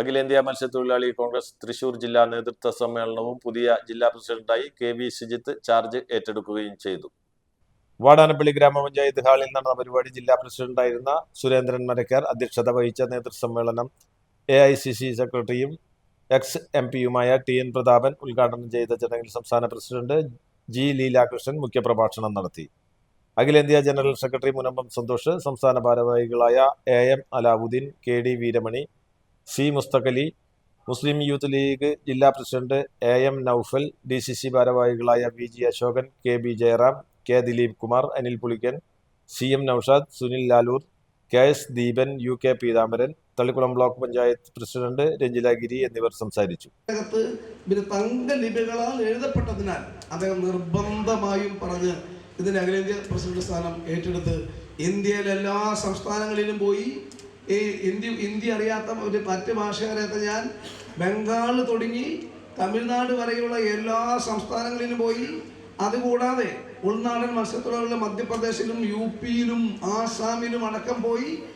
അഖിലേന്ത്യാ മത്സ്യത്തൊഴിലാളി കോൺഗ്രസ് തൃശൂർ ജില്ലാ നേതൃത്വ സമ്മേളനവും പുതിയ ജില്ലാ പ്രസിഡന്റായി കെ വി സുജിത്ത് ചാർജ് ഏറ്റെടുക്കുകയും ചെയ്തു. വാടാനപ്പള്ളി ഗ്രാമപഞ്ചായത്ത് ഹാളിൽ നടന്ന പരിപാടി ജില്ലാ പ്രസിഡന്റായിരുന്ന സുരേന്ദ്രൻ മരക്കാർ അധ്യക്ഷത വഹിച്ച നേതൃസമ്മേളനം എ ഐ സി സി സെക്രട്ടറിയും എക്സ് എം പിയുമായ ടി എൻ പ്രതാപൻ ഉദ്ഘാടനം ചെയ്ത ചടങ്ങിൽ സംസ്ഥാന പ്രസിഡന്റ് ജി ലീലാകൃഷ്ണൻ മുഖ്യപ്രഭാഷണം നടത്തി. അഖിലേന്ത്യാ ജനറൽ സെക്രട്ടറി മുനമ്പം സന്തോഷ് സംസ്ഥാന ഭാരവാഹികളായ A M Alavudheen K D Veeramani C Musthakali Muslim youth league ജില്ലാ president A M Noufal D C C ഭാരവാഹികളായ V G Ashokan K B Jayaram K Dileep Kumar Anil Pulikkan C M Noushad Sunil Lalur K S Deepan U K Peethambaran Thalikkulam block panchayat president Ranjila Giri എന്നിവർ സംസാരിച്ചു. തങ്കലിപികളാൽ എഴുതപ്പെട്ടതിനാൽ അദ്ദേഹം നിർബന്ധമായും പറഞ്ഞ് ഇതിന്റെ അഖിലേന്ത്യാ president സ്ഥാനം ഏറ്റെടുത്ത് ഇന്ത്യയിലെ എല്ലാ സംസ്ഥാനങ്ങളിലും പോയി ഈ ഹിന്ദി ഹിന്ദി അറിയാത്ത ഒരു മറ്റ് ഭാഷ അറിയാത്ത ഞാൻ ബംഗാൾ തുടങ്ങി തമിഴ്നാട് വരെയുള്ള എല്ലാ സംസ്ഥാനങ്ങളിലും പോയി. അതുകൂടാതെ ഉൾനാടൻ മത്സ്യത്തൊഴിലാളികൾ മധ്യപ്രദേശിലും യു പിയിലും ആസാമിലും അടക്കം പോയി.